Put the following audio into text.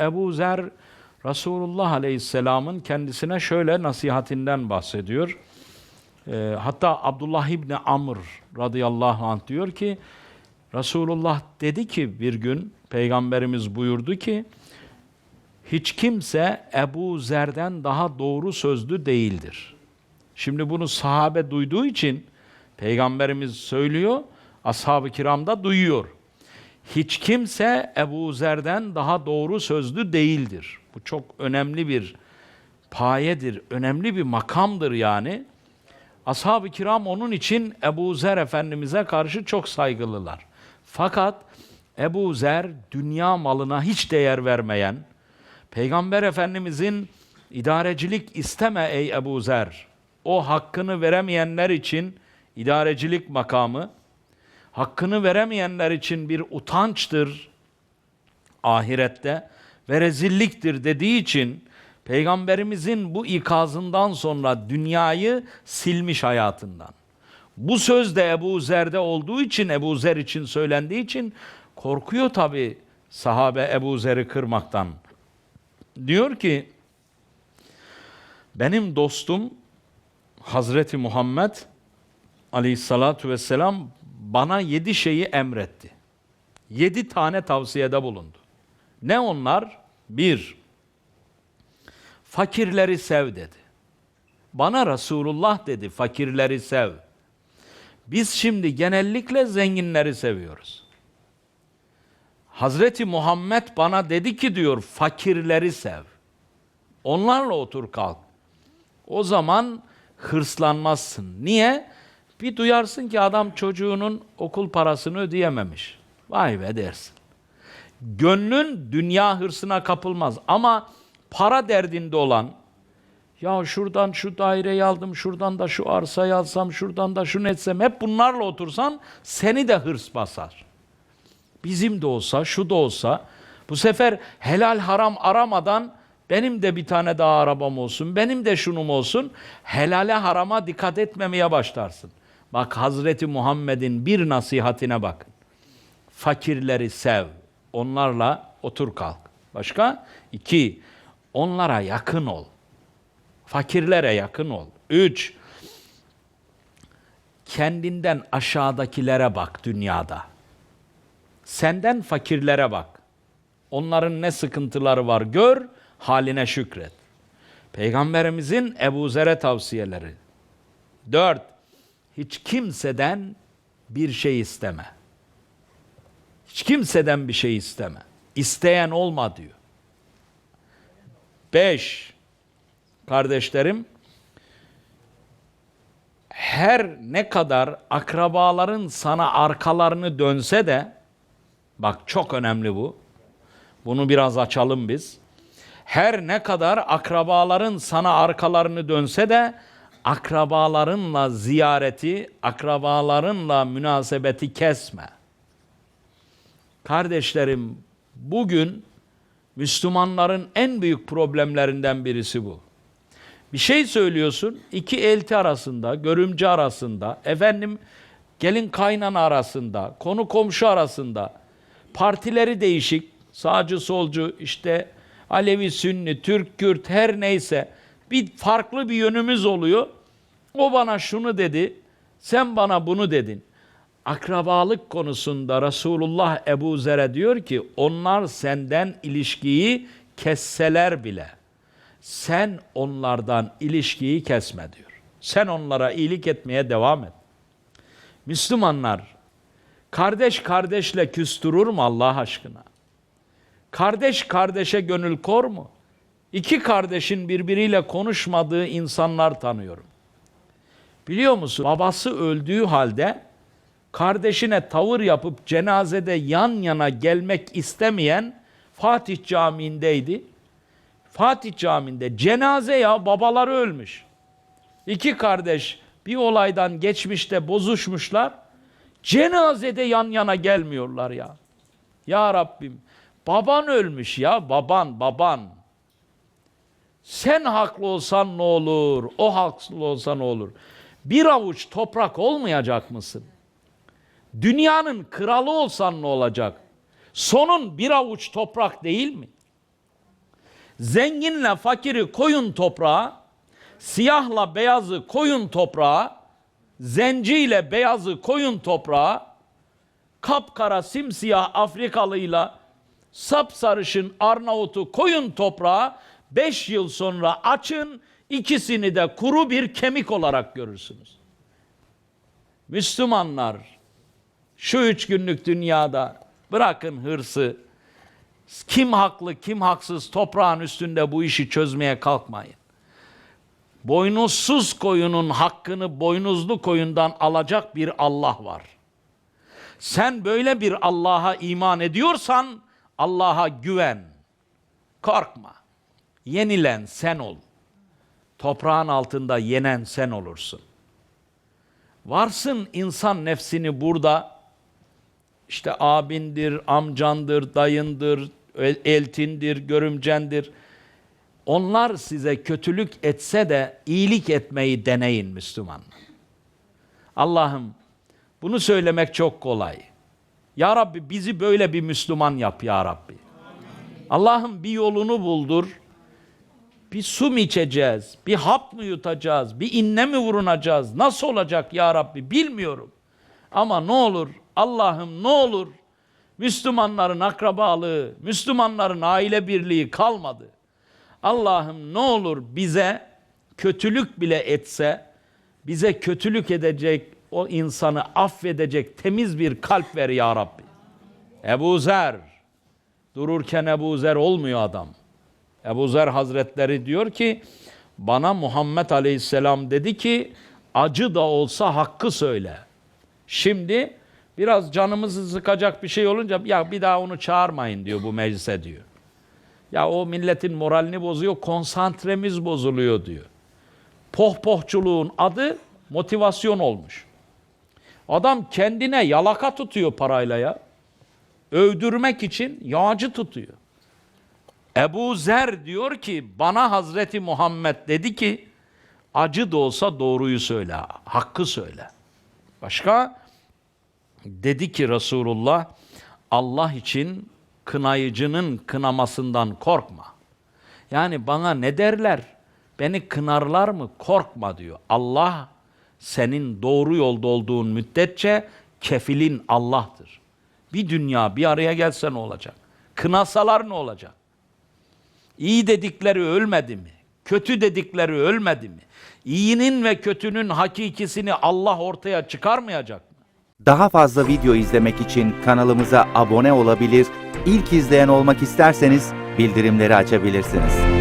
Ebu Zer Resulullah Aleyhisselam'ın kendisine şöyle nasihatinden bahsediyor. Ee, hatta Abdullah İbni Amr radıyallahu anh diyor ki Resulullah dedi ki bir gün Peygamberimiz buyurdu ki hiç kimse Ebu Zer'den daha doğru sözlü değildir. Şimdi bunu sahabe duyduğu için Peygamberimiz söylüyor, ashab-ı kiram da duyuyor. Hiç kimse Ebu Zer'den daha doğru sözlü değildir. Bu çok önemli bir payedir, önemli bir makamdır yani. Ashab-ı kiram onun için Ebu Zer Efendimiz'e karşı çok saygılılar. Fakat Ebu Zer dünya malına hiç değer vermeyen, Peygamber Efendimizin idarecilik isteme ey Ebu Zer. O hakkını veremeyenler için idarecilik makamı, hakkını veremeyenler için bir utançtır ahirette ve rezilliktir dediği için Peygamberimizin bu ikazından sonra dünyayı silmiş hayatından. Bu söz de Ebu Zer'de olduğu için, Ebu Zer için söylendiği için korkuyor tabi sahabe Ebu Zer'i kırmaktan. Diyor ki, benim dostum Hazreti Muhammed aleyhissalatu vesselam bana yedi şeyi emretti. Yedi tane tavsiyede bulundu. Ne onlar? Bir, fakirleri sev dedi. Bana Resulullah dedi, fakirleri sev. Biz şimdi genellikle zenginleri seviyoruz. Hazreti Muhammed bana dedi ki diyor, fakirleri sev. Onlarla otur kalk. O zaman hırslanmazsın. Niye? Bir duyarsın ki adam çocuğunun okul parasını ödeyememiş. Vay be dersin. Gönlün dünya hırsına kapılmaz ama para derdinde olan ya şuradan şu daireyi aldım, şuradan da şu arsayı alsam, şuradan da şunu etsem hep bunlarla otursan seni de hırs basar. Bizim de olsa, şu da olsa bu sefer helal haram aramadan benim de bir tane daha arabam olsun, benim de şunum olsun. Helale harama dikkat etmemeye başlarsın. Bak Hazreti Muhammed'in bir nasihatine bakın. Fakirleri sev, onlarla otur kalk. Başka? İki, onlara yakın ol. Fakirlere yakın ol. Üç, kendinden aşağıdakilere bak dünyada. Senden fakirlere bak. Onların ne sıkıntıları var gör, haline şükret. Peygamberimizin Ebu Zer'e tavsiyeleri. Dört, hiç kimseden bir şey isteme. Hiç kimseden bir şey isteme. İsteyen olma diyor. Beş, kardeşlerim, her ne kadar akrabaların sana arkalarını dönse de, bak çok önemli bu, bunu biraz açalım biz. Her ne kadar akrabaların sana arkalarını dönse de, akrabalarınla ziyareti, akrabalarınla münasebeti kesme. Kardeşlerim, bugün Müslümanların en büyük problemlerinden birisi bu. Bir şey söylüyorsun, iki elti arasında, görümce arasında, efendim gelin kaynana arasında, konu komşu arasında, partileri değişik, sağcı solcu, işte Alevi, Sünni, Türk, Kürt her neyse bir farklı bir yönümüz oluyor. O bana şunu dedi, sen bana bunu dedin. Akrabalık konusunda Resulullah Ebu Zer'e diyor ki onlar senden ilişkiyi kesseler bile sen onlardan ilişkiyi kesme diyor. Sen onlara iyilik etmeye devam et. Müslümanlar kardeş kardeşle küstürür mü Allah aşkına? Kardeş kardeşe gönül kor mu? İki kardeşin birbiriyle konuşmadığı insanlar tanıyorum. Biliyor musun? Babası öldüğü halde kardeşine tavır yapıp cenazede yan yana gelmek istemeyen Fatih Camii'ndeydi. Fatih Camii'nde cenaze ya babaları ölmüş. İki kardeş bir olaydan geçmişte bozuşmuşlar. Cenazede yan yana gelmiyorlar ya. Ya Rabbim baban ölmüş ya baban baban. Sen haklı olsan ne olur? O haklı olsa ne olur? Bir avuç toprak olmayacak mısın? Dünyanın kralı olsan ne olacak? Sonun bir avuç toprak değil mi? Zenginle fakiri koyun toprağa, siyahla beyazı koyun toprağa, zenciyle beyazı koyun toprağa, kapkara simsiyah Afrikalıyla sapsarışın Arnavut'u koyun toprağa, beş yıl sonra açın, ikisini de kuru bir kemik olarak görürsünüz. Müslümanlar, şu üç günlük dünyada bırakın hırsı, kim haklı kim haksız toprağın üstünde bu işi çözmeye kalkmayın. Boynuzsuz koyunun hakkını boynuzlu koyundan alacak bir Allah var. Sen böyle bir Allah'a iman ediyorsan Allah'a güven. Korkma. Yenilen sen ol. Toprağın altında yenen sen olursun. Varsın insan nefsini burada işte abindir, amcandır, dayındır, el- eltindir, görümcendir. Onlar size kötülük etse de iyilik etmeyi deneyin Müslümanlar. Allah'ım bunu söylemek çok kolay. Ya Rabbi bizi böyle bir Müslüman yap ya Rabbi. Allah'ım bir yolunu buldur. Bir su mu içeceğiz? Bir hap mı yutacağız? Bir inne mi vurunacağız? Nasıl olacak ya Rabbi bilmiyorum. Ama ne olur Allah'ım ne olur Müslümanların akrabalığı, Müslümanların aile birliği kalmadı. Allah'ım ne olur bize kötülük bile etse bize kötülük edecek o insanı affedecek temiz bir kalp ver ya Rabbi. Ebu Zer dururken Ebu Zer olmuyor adam. Ebu Zer Hazretleri diyor ki bana Muhammed Aleyhisselam dedi ki acı da olsa hakkı söyle. Şimdi biraz canımızı sıkacak bir şey olunca ya bir daha onu çağırmayın diyor bu meclise diyor. Ya o milletin moralini bozuyor, konsantremiz bozuluyor diyor. Pohpohçuluğun adı motivasyon olmuş. Adam kendine yalaka tutuyor parayla ya. Övdürmek için yağcı tutuyor. Ebu Zer diyor ki bana Hazreti Muhammed dedi ki acı da olsa doğruyu söyle, hakkı söyle. Başka dedi ki Resulullah Allah için kınayıcının kınamasından korkma. Yani bana ne derler? Beni kınarlar mı? Korkma diyor. Allah senin doğru yolda olduğun müddetçe kefilin Allah'tır. Bir dünya bir araya gelse ne olacak? Kınasalar ne olacak? İyi dedikleri ölmedi mi? Kötü dedikleri ölmedi mi? İyinin ve kötünün hakikisini Allah ortaya çıkarmayacak mı? Daha fazla video izlemek için kanalımıza abone olabilir, ilk izleyen olmak isterseniz bildirimleri açabilirsiniz.